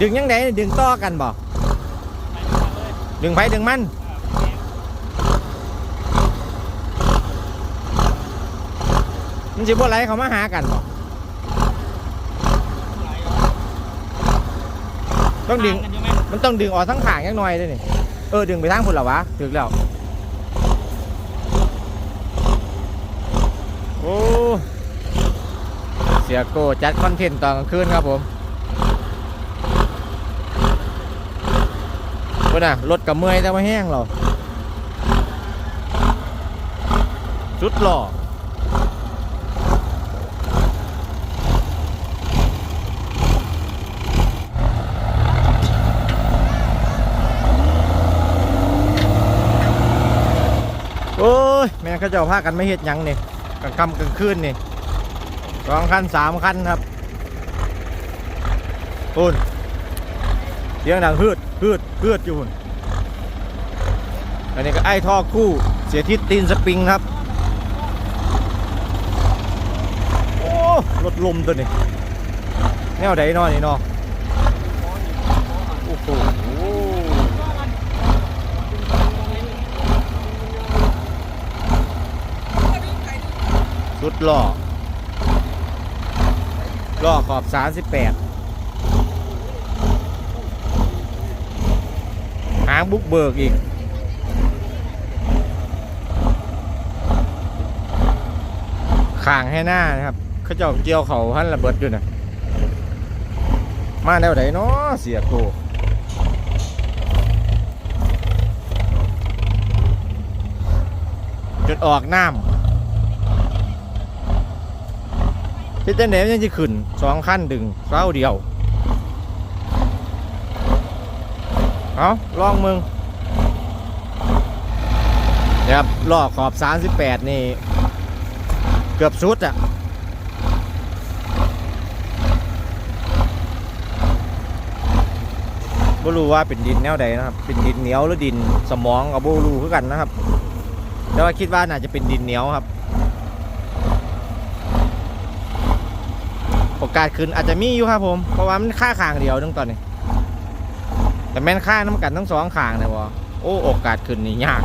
ดึงยังไงดึงต่อกันบ่ดึงไผดึงมันมันสิบ่ไหลเขามาหากันบ่ต้องดึงกันอยู่ไหมมันต้องดึงออกทั้งขางยังหน่อยด้วยนี่เออดึงไปทางพุ่นเหรอวะถึกแล้วโอ้เสียโก้จัดคอนเทนต์ตอนกลางคืนครับผม พุ่นน่ะรถกับเมื่อยแต่ว่าแห้งเราสุดหล่อโอ้ย แม่งเขาเจ้าพากันไม่เฮ็ดยังนี่กลางค่ำกลางคืนนี่สองคันสามคันครับพุ่น เสียงดังฮืดฮืดฮืดอยู่พุ่นอันนี้ก็ไอ้ท่อคู่เสียทิศตีนสปริงครับ โอ้รถลมตัวนี้แนวใดเนอนนี่นอโอ้โหชุดหล่อล่อขอบ 38างบุกเบิกอีก ข่างให้หน้านะครับเขาเจ้าเกี่ยวเขาหันระเบิดอยู่นะมาแล้วไหนเนาะเสียโกจุดออกน้ำพี่เต้นเดมยังจะขึ้นสองขั้นดึงเส้าเดียว เอาลองมึงเดี๋ยวครับลอขอบ 38 นี่ เกือบสุดอะบ่รู้ว่าเป็นดินแนวใดนะครับ เป็นดินเหนียวหรือดินสมองกับบ่รู้คือกันนะครับ แต่ว่าคิดว่าน่าจะเป็นดินเหนียวครับโอกาสขึ้นอาจจะมีอยู่ครับผม เพราะว่ามันค่าขางเดียวนึงตอนนี้ แต่แม่นค่าน้ำกันทั้งสองขางเลยวะโอ้โอกาสขึ้นนี่ยาก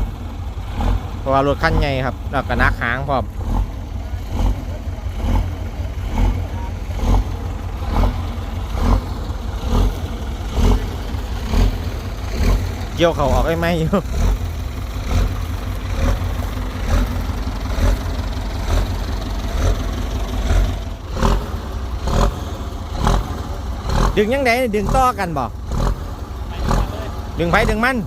เพราะว่ารถคันใหญ่ครับแล้วก็นักหางพร้อมเกี่ยวเขาออกไอ้ไหมอยู่ดึงยังไงดึงต่อกันบ่ ดึงไผดึงมัน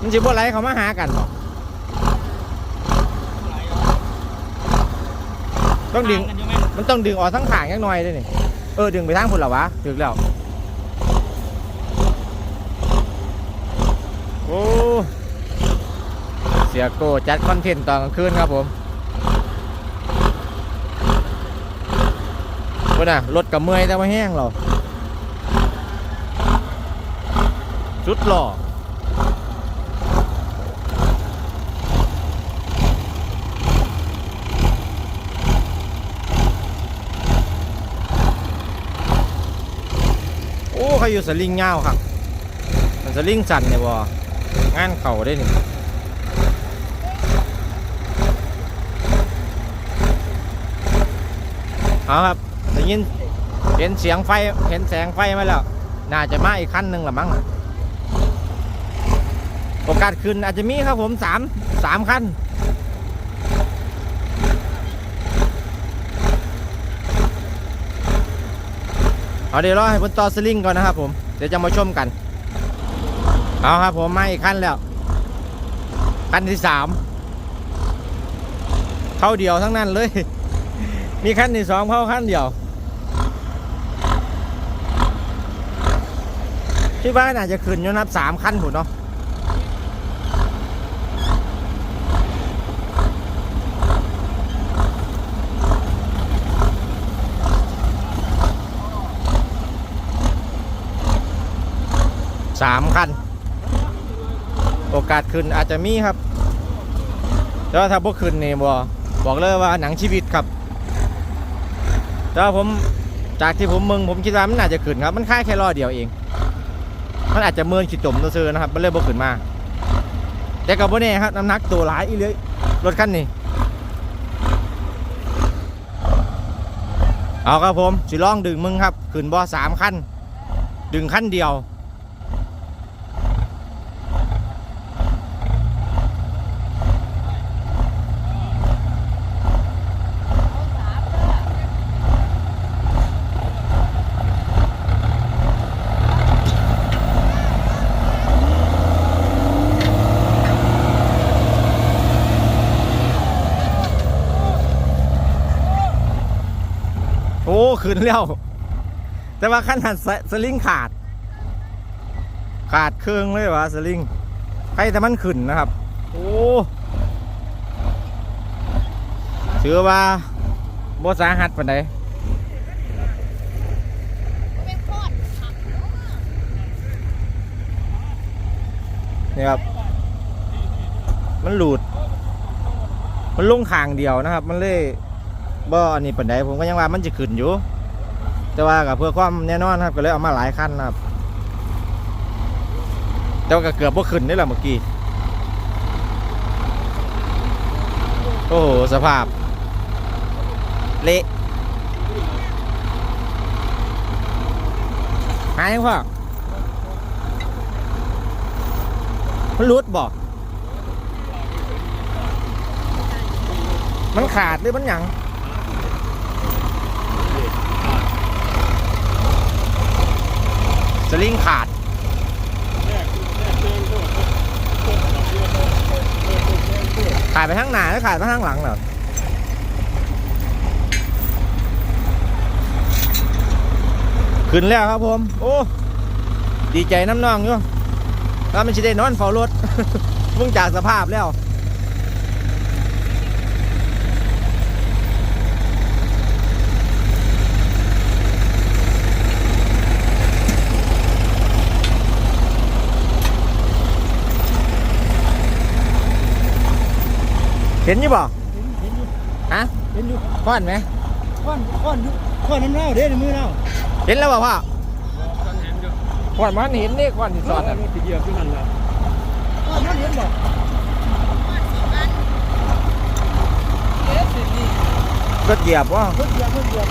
มันสิบ่ไหลเขามาหากันบ่ต้องดึงกันอยู่ไหมมันต้องดึงออกทั้งขางยังหน่อยด้วยนี่ เออ ดึงไปทางพุ่นเหรอวะ ถึกแล้ว โอ้ เสียโก้จัดคอนเทนต์ตอนกลางคืนครับผม พุ่นะรถกับเมื่อยแต่ว่าแห้งเราสุดหล่อโอ้เขาอยู่สลิงเงาครับ มันสลิงสั่นเนี่ยบ่งานเข่าได้นี่เอาครับ ยินเห็นเสียงไฟเห็นแสงไฟมาแล้ว น่าจะมาอีกคันหนึ่งละมั้งโอกาสขึ้นอาจจะมีครับผมสามสามคันเอาเดี๋ยวรอให้เพิ่นต่อสลิงก่อนนะครับผมเดี๋ยวจะมาชมกัน เอาครับผมมาอีกขั้นแล้ว ขั้นที่สามเข้าเดียวทั้งนั้นเลย มีขั้นที่สองเข้าขั้นเดียว ที่บ้านอาจะขึ้นยนับสามขั้นผุนเนาะสามขั้นโอกาสขึ้นอาจจะมีครับแต่ว่าถ้าพวกขึ้นนี่บอบอกเลยว่าหนังชีวิตครับแต่ว่าผมจากที่ผมมึงผมคิดว่ามันน่าจะขึ้นครับ มันค่าแค่รอเดียวเอง มันอาจจะเมินขีดจมตัวซื้อนะครับมันเลยบ่ขึ้นมา แต่กับว่แน่ครับน้ำหนักตัวหลายอีเลยรถคันนี้เอาครับผมสิลองดึงมึงครับขึ้นบอสามขั้นดึงขั้นเดียว ขึ้นแล้ว แต่ว่าขั้นหันสลิงขาด ขาดเครื่องเลยวะสลิงใครแต่มันขึ้นนะครับ โอ้ถือว่าบสาหัสปานใดเป็นก้อนขับนี่ครับ มันหลุด มันลงขางเดียวนะครับ มันเลย บ่อันนี้ปานใดผมก็ยังว่ามันจะขึ้นอยู่ แต่ว่ากับเพื่อความแน่นอนครับก็เลยเอามาหลายขั้นนะครับแต่ว่าก็เกือบว่าขึ้นนี่แหละเมื่อกี้โอ้โหสภาพ เละหายยังพ่อมันรุดบอกมันขาดหรือมันหยัง สลิงขาด ขาดไปข้างหน้าหรือขาดไปข้างหลังเหรอขึ้นแล้วครับผม โอ้ ดีใจน้ำนองอยู่แล้วมันจะได้นอนเฝ้ารถมุ่งจากสภาพแล้ว เห็นอยู่บ่เห็นอยู่ฮะเห็นอยู่ก้อนไหมก้อนก้อนอยู่ก้อนน้ำเน่าเด้ในมือเน่าเห็นแล้วบ่พ่อก้อนมันเห็นนี่ก้อนที่สอดก้ออะนมันติดเหยียบขึ้นนั่นละก้อนนั้นเห็นบ่รถเหยียบว่าเพิ่งเหยียบเพิ่งเหยียบ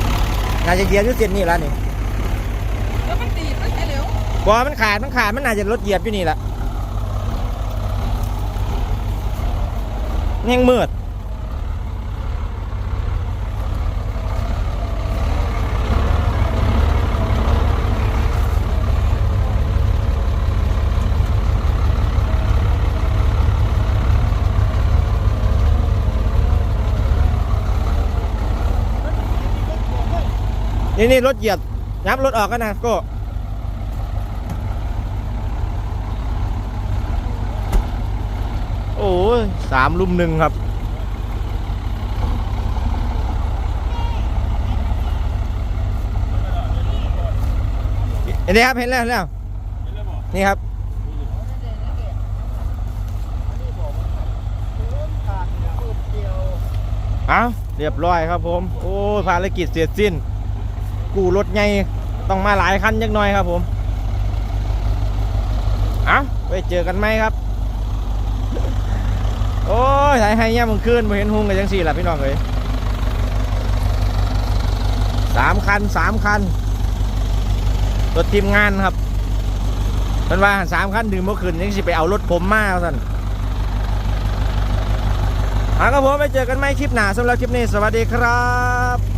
น่าจะเหยียบอยู่เส้นนี้แล้วนี่แล้วมันตีมันไปเร็วบ่มันขาดมันขาดมันน่าจะรถเหยียบอยู่นี่แหละ ยังมืดนี่นี่รถเหยียบยับรถออกกันนะโก็โอ้ ยสามลุมหนึ่งครับเห็นไหมครับเห็นแล้วเห็นแล้ว นี่ครับขาดรูปเดียวเอาเรียบร้อยครับผม โอ้ยภารกิจเสร็จสิ้น กูรถใหญ่ต้องมาหลายคันยักหน่อยครับผม เอาไปเจอกันไหมครับ โอ้ยไทยให้ย่ยมึงขึ้นมาเห็นหุงกันยังสี่หล่ะพี่น้องเลยสามคันสามคันรถทีมงานครับเป็นว่าสามคันดึงเมื่อคืนยังสิไปเอารถผมมาสั่นเอาครับผมไปเจอกันไหม่คลิปหน้าสำหรับคลิปนี้ สวัสดีครับ